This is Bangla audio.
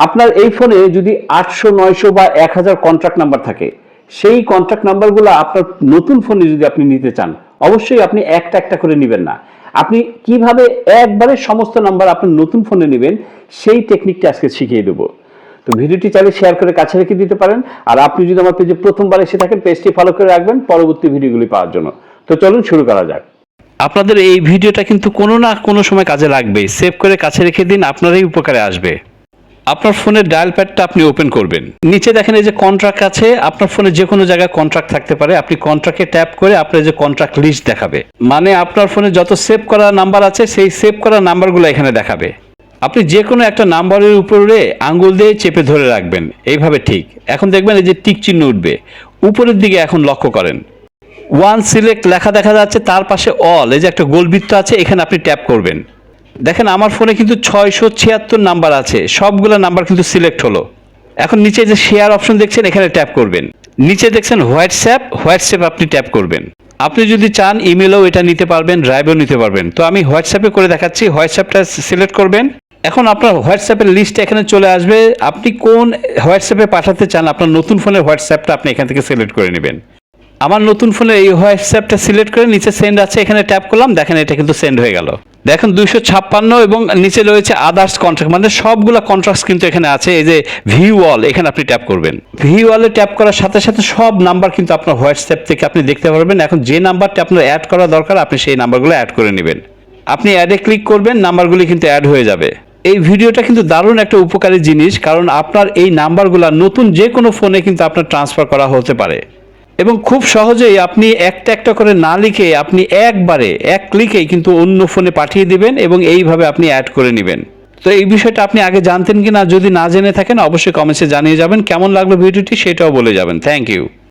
আপনার এই ফোনে যদি আটশো, নয়শো বা এক হাজার কন্ট্রাক্ট নাম্বার থাকে, সেই কন্ট্রাক্ট নাম্বারগুলো আপনার নতুন ফোনে যদি আপনি নিতে চান, অবশ্যই আপনি একটা একটা করে নেবেন না। আপনি কীভাবে একবারে সমস্ত নাম্বার আপনার নতুন ফোনে নেবেন, সেই টেকনিকটা আজকে শিখিয়ে দেবো। তো ভিডিওটি চাইলে শেয়ার করে কাছে রেখে দিতে পারেন, আর আপনি যদি আমার পেজে প্রথমবার এসে থাকেন পেজটি ফলো করে রাখবেন পরবর্তী ভিডিওগুলি পাওয়ার জন্য। তো চলুন শুরু করা যাক। আপনাদের এই ভিডিওটা কিন্তু কোনো না কোনো সময় কাজে লাগবে। সেভ করে কাছে রেখে দিন, আপনারই উপকারে আসবে। আপনার ফোনের ডায়াল প্যাডটা আপনি ওপেন করবেন। নিচে দেখেন এই যে কন্ট্রাক্ট আছে, আপনার ফোনে যে কোনো জায়গায় কন্ট্রাক্ট থাকতে পারে। আপনি কন্ট্রাক্টে ট্যাপ করে আপনার যে কন্ট্রাক্ট লিস্ট দেখাবে। মানে আপনার ফোনে যত সেভ করা নাম্বার আছে, সেই সেভ করা নাম্বারগুলো এখানে দেখাবে। আপনি যে কোনো একটা নাম্বারের উপরে আঙ্গুল দিয়ে চেপে ধরে রাখবেন। এইভাবে ঠিক। এখন দেখবেন এই যে টিক চিহ্ন উঠবে। উপরের দিকে এখন লক্ষ্য করেন। ওয়ান সিলেক্ট লেখা দেখা যাচ্ছে, তার পাশে অল, এই যে একটা গোলবৃত্ত আছে, এখানে আপনি ট্যাপ করবেন। দেখেন, আমার ফোনে কিন্তু ছয়শো ছিয়াত্তর নাম্বার আছে। সবগুলো নাম্বার কিন্তু সিলেক্ট হলো। এখন নিচে যে শেয়ার অপশন দেখছেন, এখানে ট্যাপ করবেন। নিচে দেখছেন হোয়াটসঅ্যাপ হোয়াটসঅ্যাপ আপনি ট্যাপ করবেন। আপনি যদি চান ইমেলও এটা নিতে পারবেন ড্রাইভও নিতে পারবেন। তো আমি হোয়াটসঅ্যাপে করে দেখাচ্ছি হোয়াটসঅ্যাপটা সিলেক্ট করবেন। এখন আপনার হোয়াটসঅ্যাপের লিস্ট এখানে চলে আসবে। আপনি কোন হোয়াটসঅ্যাপে পাঠাতে চান, আপনার নতুন ফোনের হোয়াটসঅ্যাপটা আপনি এখান থেকে সিলেক্ট করে নেবেন। আমার নতুন ফোনে এই হোয়াটসঅ্যাপটা সিলেক্ট করে নিচে সেন্ড আছে, এখানে ট্যাপ করলাম, দেখেন এটা কিন্তু সেন্ড হয়ে গেল। দেখেন দুইশো ছাপ্পান্ন এবং নিচে রয়েছে আদার্স কন্ট্রাক্ট মানে সবগুলো কন্ট্রাক্টস কিন্তু এখানে আছে, এই যে ভি ওয়াল এখানে আপনি ট্যাপ করবেন। ভি ওয়ালে ট্যাপ করার সাথে সাথে সব নাম্বার কিন্তু আপনার হোয়াটসঅ্যাপ থেকে আপনি দেখতে পারবেন। এখন যে নাম্বারটা আপনার অ্যাড করা দরকার, আপনি সেই নাম্বারগুলো অ্যাড করে নেবেন। আপনি অ্যাডে ক্লিক করবেন নাম্বারগুলি কিন্তু অ্যাড হয়ে যাবে। এই ভিডিওটা কিন্তু দারুণ একটা উপকারী জিনিস, কারণ আপনার এই নাম্বারগুলো নতুন যে কোনো ফোনে কিন্তু আপনার ট্রান্সফার করা হতে পারে। এবং খুব সহজেই আপনি একটা একটা করে না লিখে আপনি একবারে, এক ক্লিকেই কিন্তু অন্য ফোনে পাঠিয়ে দিবেন এবং এইভাবে আপনি অ্যাড করে নেবেন। তো এই বিষয়টা আপনি আগে জানতেন কি না যদি না জেনে থাকেন, অবশ্যই কমেন্টসে জানিয়ে যাবেন। কেমন লাগল ভিডিওটি সেটাও বলে যাবেন। Thank you